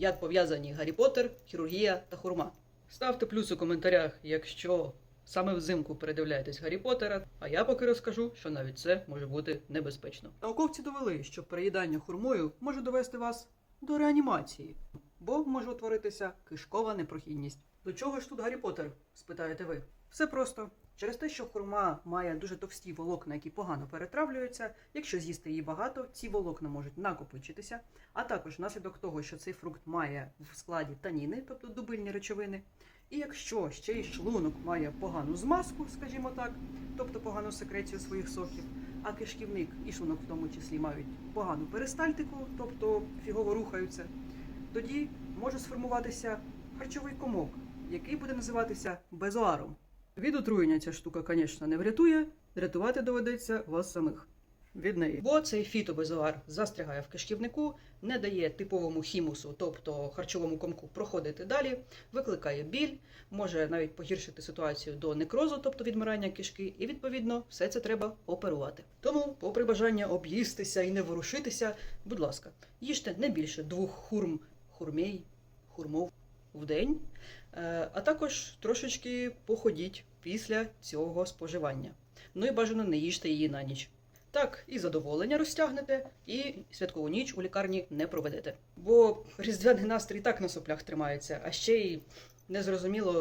як пов'язані Гаррі Поттер, хірургія та хурма. Ставте плюс у коментарях, якщо саме взимку передивляєтесь Гаррі Поттера, а я поки розкажу, що навіть це може бути небезпечно. Науковці довели, що переїдання хурмою може довести вас до реанімації, бо може утворитися кишкова непрохідність. До чого ж тут Гаррі Поттер? спитаєте ви. Все просто. Через те, що хурма має дуже товсті волокна, які погано перетравлюються, якщо з'їсти її багато, ці волокна можуть накопичитися, а також внаслідок того, що цей фрукт має в складі таніни, тобто дубильні речовини. І якщо ще й шлунок має погану змазку, скажімо так, тобто погану секрецію своїх соків, а кишківник і шлунок в тому числі мають погану перистальтику, тобто фігово рухаються, тоді може сформуватися харчовий комок, який буде називатися безоаром. Від отруєння ця штука, звісно, не врятує, рятувати доведеться вас самих від неї. Бо цей фітобезоар застрягає в кишківнику, не дає типовому хімусу, тобто харчовому комку, проходити далі, викликає біль, може навіть погіршити ситуацію до некрозу, тобто відмирання кишки, і відповідно все це треба оперувати. Тому, попри бажання об'їстися і не ворушитися, будь ласка, їжте не більше двох хурм, хурмей, хурмов в день, е, а також трошечки походіть після цього споживання. Ну і бажано не їжте її на ніч. Так, і задоволення розтягнете, і святкову ніч у лікарні не проведете. Бо різдвяний настрій так на соплях тримається, а ще й незрозуміло,